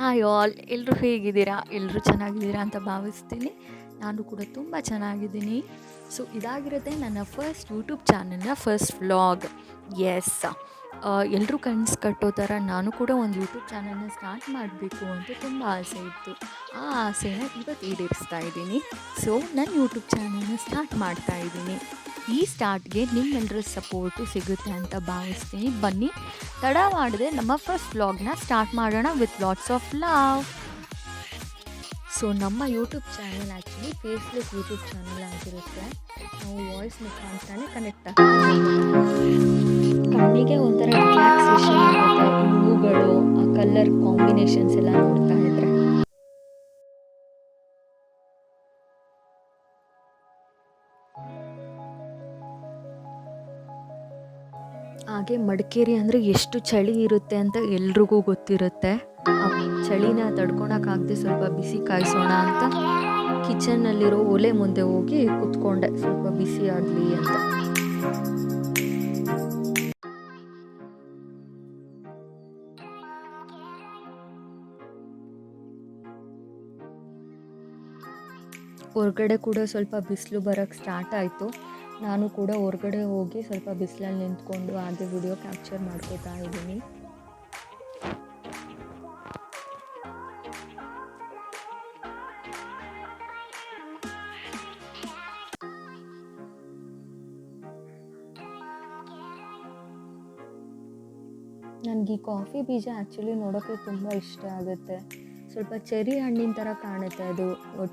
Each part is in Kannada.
ಹಾಯ್ ಆಲ್ ಎಲ್ಲರೂ ಹೇಗಿದ್ದೀರಾ? ಎಲ್ಲರೂ ಚೆನ್ನಾಗಿದ್ದೀರಾ ಅಂತ ಭಾವಿಸ್ತೀನಿ. ನಾನು ಕೂಡ ತುಂಬ ಚೆನ್ನಾಗಿದ್ದೀನಿ. ಸೊ ಇದಾಗಿರುತ್ತೆ ನನ್ನ ಫಸ್ಟ್ ಯೂಟ್ಯೂಬ್ ಚಾನಲ್ನ ಫಸ್ಟ್ ವ್ಲಾಗ್ ಎಸ್ ಎಲ್ಲರೂ ಕಣ್ಸ್ ಕಟ್ಟೋ ಥರ ನಾನು ಕೂಡ ಒಂದು ಯೂಟ್ಯೂಬ್ ಚಾನಲ್ನ ಸ್ಟಾರ್ಟ್ ಮಾಡಬೇಕು ಅಂತ ತುಂಬ ಆಸೆ ಇತ್ತು. ಆ ಆಸೆನ ಇವತ್ತು ಈಡೇರಿಸ್ತಾ ಇದ್ದೀನಿ. ಸೊ ನನ್ನ ಯೂಟ್ಯೂಬ್ ಚಾನಲ್ನ ಸ್ಟಾರ್ಟ್ ಮಾಡ್ತಾ ಇದ್ದೀನಿ. ಈ ಸ್ಟಾರ್ಟ್ಗೆ ನಿಮ್ಮೆಲ್ಲರ ಸಪೋರ್ಟು ಸಿಗುತ್ತೆ ಅಂತ ಭಾವಿಸ್ತೀನಿ. ಬನ್ನಿ, ತಡ ಮಾಡಿದೆ ನಮ್ಮ ಫಸ್ಟ್ ವ್ಲಾಗ್ನ ಸ್ಟಾರ್ಟ್ ಮಾಡೋಣ with lots of love. So, ನಮ್ಮ YouTube channel actually Facebook YouTube channel ಆಗಿರುತ್ತೆ. ನಾವು ವಾಯ್ಸ್ ಮುಖಾಂತರನೇ ಕನೆಕ್ಟ್ ಆಗ್ತೀವಿ. ಕಣ್ಣಿಗೆ ಒಂಥರ ರಿಲ್ಯಾಕ್ಸೇಷನ್ ಹೂಗಳು ಆ ಕಲರ್ ಕಾಂಬಿನೇಷನ್ಸ್ ಎಲ್ಲ ನೋಡ್ತಾ ಇದ್ರೆ. ಹಾಗೆ ಮಡಿಕೇರಿ ಅಂದರೆ ಎಷ್ಟು ಚಳಿ ಇರುತ್ತೆ ಅಂತ ಎಲ್ರಿಗೂ ಗೊತ್ತಿರುತ್ತೆ. ಚಳಿನ ತಡ್ಕೊಳಕ್ಕಾಗದೆ ಸ್ವಲ್ಪ ಬಿಸಿ ಕಾಯಿಸೋಣ ಅಂತ ಕಿಚನ್ನಲ್ಲಿರೋ ಒಲೆ ಮುಂದೆ ಹೋಗಿ ಕುತ್ಕೊಂಡೆ. ಸ್ವಲ್ಪ ಬಿಸಿ ಆಗಲಿ ಅಂತ. ಹೊರಗಡೆ ಕೂಡ ಸ್ವಲ್ಪ ಬಿಸಿಲು ಬರೋಕ್ಕೆ ಸ್ಟಾರ್ಟ್ ಆಯಿತು. ನಾನು ಕೂಡ ಹೊರಗಡೆ ಹೋಗಿ ಸ್ವಲ್ಪ ಬಿಸಿಲಲ್ಲಿ ನಿಂತ್ಕೊಂಡು ಹಾಗೆ ವಿಡಿಯೋ ಕ್ಯಾಪ್ಚರ್ ಮಾಡ್ಕೋತಾ ಇದ್ದೀನಿ. ನನಗೆ ಈ ಕಾಫಿ ಬೀಜ ಆ್ಯಕ್ಚುಲಿ ನೋಡೋಕ್ಕೆ ತುಂಬ ಇಷ್ಟ ಆಗುತ್ತೆ. ಸ್ವಲ್ಪ ಚೆರಿ ಹಣ್ಣಿನ ಥರ ಕಾಣುತ್ತೆ ಅದು.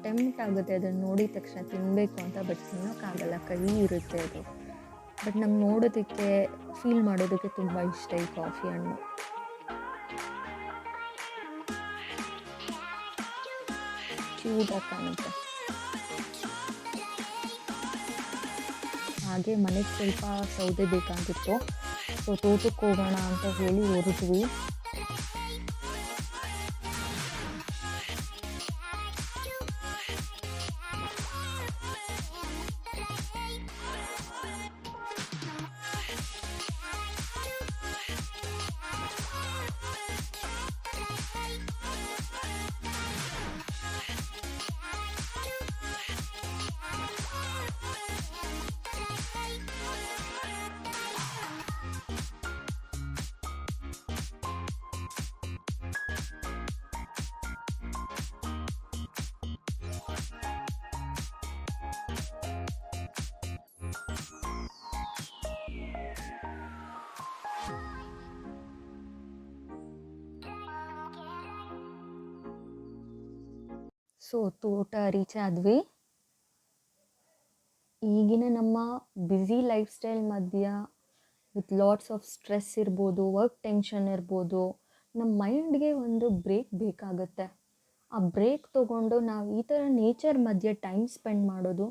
ಟೆಂಪ್ಟ್ ಆಗುತ್ತೆ, ಅದನ್ನು ನೋಡಿದ ತಕ್ಷಣ ತಿನ್ನಬೇಕು ಅಂತ ಬಟ್ ತಿನ್ನೋಕ್ಕಾಗಲ್ಲ ಕಹಿ ಇರುತ್ತೆ ಅದು. ಬಟ್ ನಮ್ಗೆ ನೋಡೋದಕ್ಕೆ ಫೀಲ್ ಮಾಡೋದಕ್ಕೆ ತುಂಬ ಇಷ್ಟ ಈ ಕಾಫಿ ಹಣ್ಣು. ಕ್ಯೂಟಾಗಿ ಕಾಣುತ್ತೆ. ಹಾಗೆ ಮನೆಗೆ ಸ್ವಲ್ಪ ಸೌದೆ ಬೇಕಾಗಿತ್ತು. ಸೊ ತೋಟಕ್ಕೆ ಹೋಗೋಣ ಅಂತ ಹೇಳಿ ಹೊರಟ್ವಿ. ಸೊ ತೋಟ, ರೀಚ್ ಆದ್ವಿ. ಈಗಿನ ನಮ್ಮ ಬ್ಯುಸಿ ಲೈಫ್ ಸ್ಟೈಲ್ ಮಧ್ಯ ವಿತ್ ಲಾಟ್ಸ್ ಆಫ್ ಸ್ಟ್ರೆಸ್ ಇರ್ಬೋದು ವರ್ಕ್ ಟೆನ್ಷನ್ ಇರ್ಬೋದು ನಮ್ಮ ಮೈಂಡ್ಗೆ ಒಂದು ಬ್ರೇಕ್ ಬೇಕಾಗುತ್ತೆ. ಆ ಬ್ರೇಕ್ ತೊಗೊಂಡು ನಾವು ಈ ಥರ ನೇಚರ್ ಮಧ್ಯೆ ಟೈಮ್ ಸ್ಪೆಂಡ್ ಮಾಡೋದು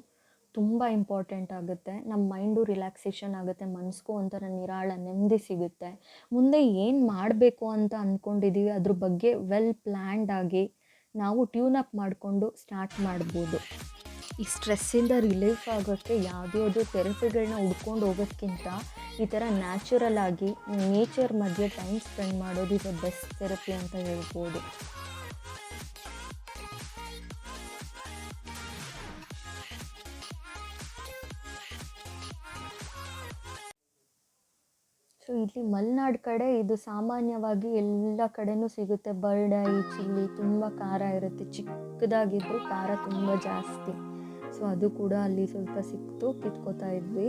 ತುಂಬ ಇಂಪಾರ್ಟೆಂಟ್ ಆಗುತ್ತೆ. ನಮ್ಮ ಮೈಂಡು ರಿಲ್ಯಾಕ್ಸೇಷನ್ ಆಗುತ್ತೆ, ಮನಸ್ಗೂ ಒಂಥರ ನಿರಾಳ, ನೆಮ್ಮದಿ ಸಿಗುತ್ತೆ. ಮುಂದೆ ಏನು ಮಾಡಬೇಕು ಅಂತ ಅಂದ್ಕೊಂಡಿದ್ದೀವಿ ಅದ್ರ ಬಗ್ಗೆ ವೆಲ್ ಪ್ಲ್ಯಾಂಡ್ ಆಗಿ ನಾವು ಟ್ಯೂನ್ ಅಪ್ ಮಾಡಿಕೊಂಡು ಸ್ಟಾರ್ಟ್ ಮಾಡ್ಬೋದು. ಈ ಸ್ಟ್ರೆಸ್ಸಿಂದ ರಿಲೀಫ್ ಆಗೋಕ್ಕೆ ಯಾವುದ್ಯಾವುದೋ ಥೆರಪಿಗಳನ್ನ ಹುಡ್ಕೊಂಡು ಹೋಗೋಕ್ಕಿಂತ ಈ ಥರ ನ್ಯಾಚುರಲ್ ಆಗಿ ನೇಚರ್ ಮಧ್ಯೆ ಟೈಮ್ ಸ್ಪೆಂಡ್ ಮಾಡೋದು ಬೆಸ್ಟ್ ಥೆರಪಿ ಅಂತ ಹೇಳ್ಬೋದು. ಸೊ ಇಲ್ಲಿ ಮಲೆನಾಡು ಕಡೆ ಇದು ಸಾಮಾನ್ಯವಾಗಿ ಎಲ್ಲ ಕಡೆನೂ ಸಿಗುತ್ತೆ. ಬರ್ಡ್ ಐ, ಚಿಲ್ಲಿ ತುಂಬ ಖಾರ ಇರುತ್ತೆ. ಚಿಕ್ಕದಾಗಿದ್ದರೂ ಖಾರ ತುಂಬ ಜಾಸ್ತಿ. ಸೊ ಅದು ಕೂಡ ಅಲ್ಲಿ ಸ್ವಲ್ಪ ಸಿಕ್ತು, ಕಿತ್ಕೋತಾ ಇದ್ವಿ.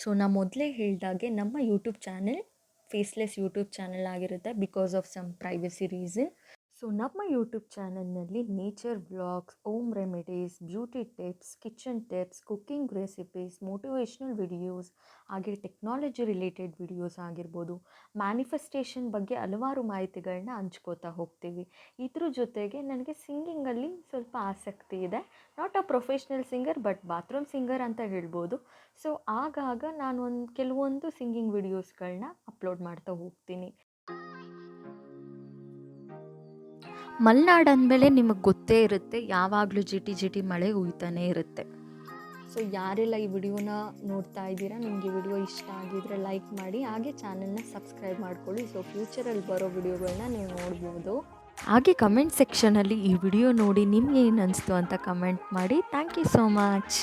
ಸೊ ನಾ ಮೊದಲೇ ಹೇಳಿದಾಗೆ ನಮ್ಮ YouTube channel faceless YouTube channel ಆಗಿರುತ್ತೆ because of some privacy reason so ನಮ್ಮ ಯೂಟ್ಯೂಬ್ ಚಾನಲ್ನಲ್ಲಿ nature blogs home remedies beauty tips kitchen tips cooking recipes motivational videos ಹಾಗೆ ಟೆಕ್ನಾಲಜಿ ರಿಲೇಟೆಡ್ ವಿಡಿಯೋಸ್ ಆಗಿರ್ಬೋದು ಮ್ಯಾನಿಫೆಸ್ಟೇಷನ್ ಬಗ್ಗೆ ಹಲವಾರು ಮಾಹಿತಿಗಳನ್ನ ಹಂಚ್ಕೋತಾ ಹೋಗ್ತೀವಿ. ಇದ್ರ ಜೊತೆಗೆ ನನಗೆ ಸಿಂಗಿಂಗಲ್ಲಿ ಸ್ವಲ್ಪ ಆಸಕ್ತಿ ಇದೆ. Not a professional singer but bathroom singer ಅಂತ ಹೇಳ್ಬೋದು. ಸೊ ಆಗಾಗ ನಾನು ಒಂದು ಕೆಲವೊಂದು ಸಿಂಗಿಂಗ್ ವಿಡಿಯೋಸ್ಗಳನ್ನ ಅಪ್ಲೋಡ್ ಮಾಡ್ತಾ ಹೋಗ್ತೀನಿ. ಮಲೆನಾಡು ಅಂದಮೇಲೆ ನಿಮಗೆ ಗೊತ್ತೇ ಇರುತ್ತೆ, ಯಾವಾಗಲೂ ಜಿಟಿ ಜಿಟಿ ಮಳೆ ಹುಯ್ತಾನೇ ಇರುತ್ತೆ. ಸೊ ಯಾರೆಲ್ಲ ಈ ವಿಡಿಯೋನ ನೋಡ್ತಾ ಇದ್ದೀರಾ, ನಿಮಗೆ ಈ ವಿಡಿಯೋ ಇಷ್ಟ ಆಗಿದ್ರೆ ಲೈಕ್ ಮಾಡಿ, ಹಾಗೆ ಚಾನಲ್ನ ಸಬ್ಸ್ಕ್ರೈಬ್ ಮಾಡ್ಕೊಳ್ಳಿ. ಸೊ ಫ್ಯೂಚರಲ್ಲಿ ಬರೋ ವಿಡಿಯೋಗಳನ್ನ ನೀವು ನೋಡ್ಬೋದು. ಹಾಗೆ ಕಮೆಂಟ್ ಸೆಕ್ಷನಲ್ಲಿ ಈ ವಿಡಿಯೋ ನೋಡಿ ನಿಮ್ಗೆ ಏನು ಅನಿಸ್ತು ಅಂತ ಕಮೆಂಟ್ ಮಾಡಿ. Thank you so much